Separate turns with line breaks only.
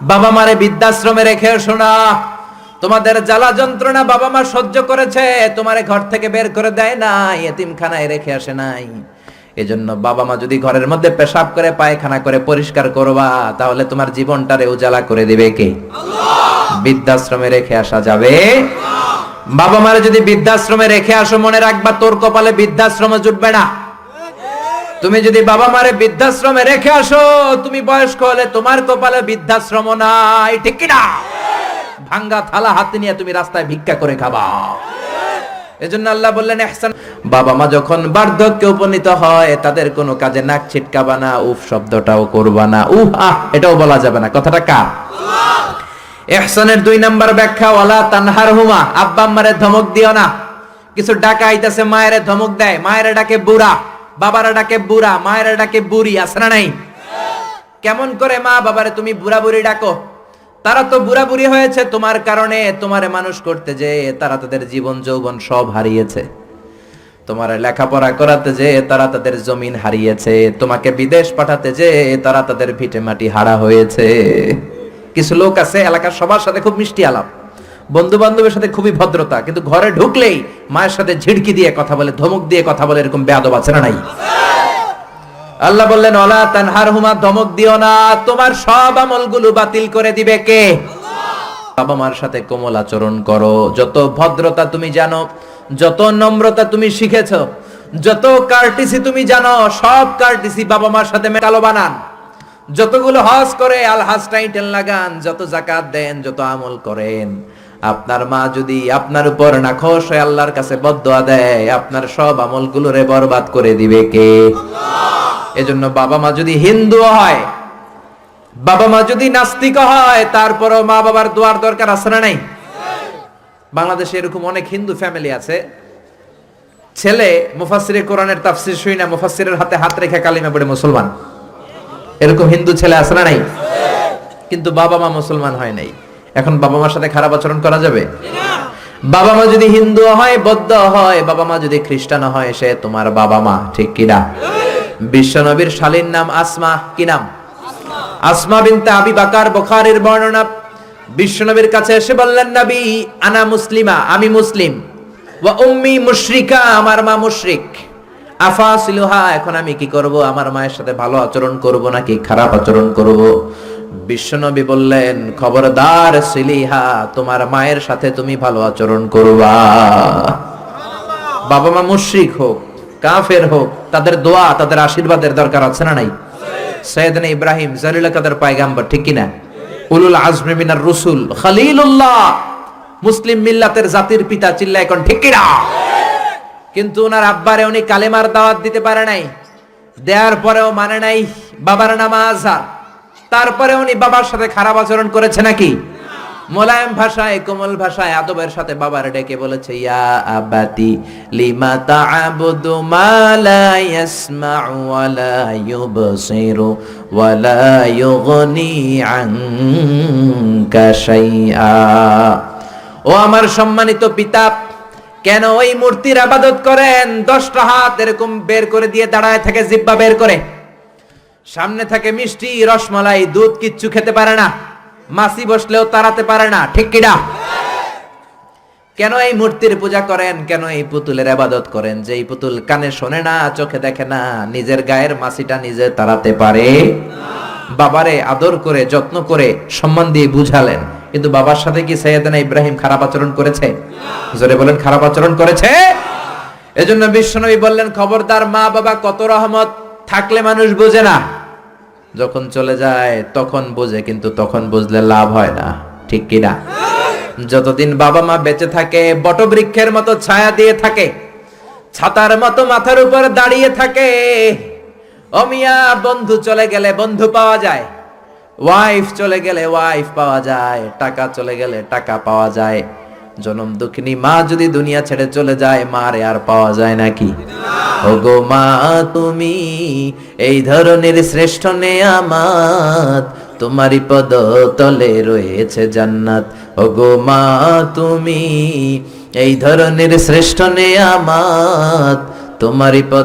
বাবা মারে বৃদ্ধাশ্রমে রেখে শোনা তোমাদের জ্বালা যন্ত্রণা বাবা মা সহ্য করেছে তোমারে ঘর থেকে বের করে দেয় নাই এতিমখানায় রেখে আসে নাই। এজন্য বাবা মা যদি ঘরের মধ্যে পেশাব করে পায়খানা করে পরিষ্কার করবা তাহলে তোমার জীবনটারে উজালা করে দিবে কে? বৃদ্ধাশ্রমে রেখে আসা যাবে। বাবা মারে যদি বৃদ্ধাশ্রমে রেখে আসো মনে রাখবা তোর কপালে বৃদ্ধাশ্রমে জুটবে না। তুমি যদি বাবা মারে বৃদ্ধাশ্রমে রেখে আসো, তুমি বয়স্ক হলে তোমার কপালে বৃদ্ধাশ্রম নাই, ঠিক কি না ভাঙ্গা থালা হাতে নিয়ে তুমি রাস্তায় ভিক্ষা করে খাবা। এজন্য আল্লাহ বললেন ইহসান বাবা মা যখন বার্ধক্যে উপনীত হয়, তাদের কোনো কাজে নাক ছিটকাবা না, উফ, শব্দটাও করবা না। উহ আহ এটাও বলা যাবে না। কথাটা কার? ইহসানের দুই নাম্বার ব্যাখ্যা, ওয়ালা তানহার হুমা আব্বা আম্মারে ধমক দিও না। কিছু ডাকা আইতাছে, মায়েরে ধমক দেয়, মায়েরে ডাকে বুড়া। বাবারা ডাকে বুড়া, মায়েরা ডাকে বুড়ি, আছে না নাই? কেমন করে মা বাবারে তুমি বুড়া বুড়ি ডাকো? তারা তো বুড়া বুড়ি হয়েছে, তোমার কারণে তোমারে মানুষ করতে যে তারা তাদের জীবন যৌবন সব হারিয়েছে। তোমার লেখাপড়া করাতে যে তারা তাদের জমিন হারিয়েছে। তোমাকে বিদেশ পাঠাতে যে তারা তাদের ভিটে মাটি হারা হয়েছে। কিছু লোক আছে, এলাকার সবার সাথে খুব মিষ্টি আলাপ। বন্ধু বান্ধবের সাথে খুবই ভদ্রতা, কিন্তু ঘরে ঢুকলেই মায়ের সাথে ঝিড়কি দিয়ে কথা বলে, ধমক দিয়ে কথা বলে এরকম বেয়াদব আছে না নাই? আল্লাহ বললেন, অলা তানহার হুমা ধমক দিও না, তোমার সব আমলগুলো বাতিল করে দিবে কে? বাবা মার সাথে কোমল আচরণ করো, যত ভদ্রতা তুমি জানো, যত নম্রতা তুমি শিখেছ, যত কার্টিসি তুমি জানো, সব কার্টিসি বাবা মার সাথে মেটালো বানান। যতগুলো হজ করে আল হাজ টাইটেল লাগান, যত জাকাত দেন, যত আমল করেন। আপনার মা যদি আপনার উপর না খোশ হয়ে আল্লাহর কাছে বদয়া দেয় আপনার সব আমলগুলোরে বরবাদ করে দিবে কে? এজন্য বাবা মা যদি হিন্দু হয় বাবা মা যদি নাস্তিক হয় তারপরও মা বাবার দোয়ার দরকার আছে না নাই? বাংলাদেশে এরকম অনেক হিন্দু ফ্যামিলি আছে। ছেলে মুফাসিরের কোরআনের তাফসির শুই না মুফাসিরের হাতে হাত রেখে কালিমা পড়ে মুসলমান। এরকম হিন্দু ছেলে আছে না নাই? কিন্তু বাবা মা মুসলমান হয় নাই। এখন বাবা মার সাথে খারাপ আচরণ করা যাবে? বাবা মা যদি হিন্দু হয়, বৌদ্ধ হয়, বাবা মা যদি খ্রিস্টান হয়, সে তোমার বাবা মা, ঠিক কিনা বিশ্বনবীর শালীর নাম আসমা, কি নাম? আসমা বিনতে আবি বাকার বুখারীর বর্ণনা। বিশ্বনবীর কাছে এসে বললেন, নবী, আনা মুসলিমা, আমি মুসলিম। ওয়া উম্মি মুশরিকা, আমার মা মুশরিক। আফাসিলুহা এখন আমি কি করব? আমার মায়ের সাথে ভালো আচরণ করব নাকি খারাপ আচরণ করব? বিশ্বনবী বললেন, খবরদার সিলিহা, তোমার মায়ের সাথে তুমি ভালো আচরণ করবা। বাবা মা মুশরিক হোক, কাফের হোক, তাদের দোয়া, তাদের আশীর্বাদের দরকার আছে না নাই? সৈয়দনা ইব্রাহিম, জালিল কাদের পায়গাম্বর, ঠিক কিনা? উলুল আজমি মিনার রসুল, খালিলুল্লাহ, মুসলিম মিল্লাতের জাতির পিতা চিল্লা এখন ঠিক কিনা? কিন্তু ওনার আব্বারে উনি কালেমার দাওয়াত দিতে পারে নাই। দেওয়ার পরেও মানে নাই, বাবার নাম আজহার তারপরে উনি বাবার সাথে খারাপ আচরণ করেছে নাকি? মোলায়েম ভাষায়, কোমল ভাষায়, আদবের সাথে বাবার ডেকে বলেছে, ইয়া আবাতি লিমা তা'বুদু মা লা ইয়াসমা'ু ওয়া লা ওয়া লা আনকা শাইআ। ও আমার সম্মানিত পিতা, কেন ওই মূর্তির আবাদত করেন? দশটা হাত এরকম বের করে দিয়ে দাঁড়ায় থাকে, জিব্বা বের করে। সামনে থাকে মিষ্টি, রসমালাই, দুধ কিচ্ছু খেতে পারে না। মাসি বসলেও তাড়াতে পারে না, ঠিক কিনা কেন এই মূর্তির পূজা করেন? কেন এই পুতুলের আবাদত করেন? যে এই পুতুল কানে শোনে না, চোখে দেখে না, নিজের গায়ের মাসিটা নিজে তাড়াতে পারে? বাবারে আদর করে, যত্ন করে, সম্মান দিয়ে বুঝালেন। কিন্তু বাবার সাথে কি সৈয়দনা ইব্রাহিম খারাপ আচরণ করেছে? জোরে বলেন, খারাপ আচরণ করেছে? এজন্য বিশ্বনবী বললেন, খবরদার মা বাবা কত রহমত! থাকলে মানুষ বোঝে না। যখন চলে যায়, তখন বোঝে, কিন্তু তখন বুঝলে লাভ হয় না। ঠিক কিনা যতদিন বাবা মা বেঁচে থাকে, বটবৃক্ষের মতো ছায়া দিয়ে থাকে, ছাতার মতো মাথার উপর দাঁড়িয়ে থাকে, অমিয়া, বন্ধু চলে গেলে বন্ধু পাওয়া যায় ওয়াইফ চলে গেলে ওয়াইফ পাওয়া যায়, টাকা চলে গেলে টাকা পাওয়া যায়। জনম দুঃখিনী মা যদি দুনিয়া ছেড়ে চলে যায়, মারে আর পাওয়া যায় নাকি ওগো মা, তুমি এই ধরনের শ্রেষ্ঠ নেয়ামাত তোমারই পদ তলে রয়েছে জান্নাত। ওগো মা, তুমি এই ধরনের শ্রেষ্ঠ নেয়ামাত তোমারই পদ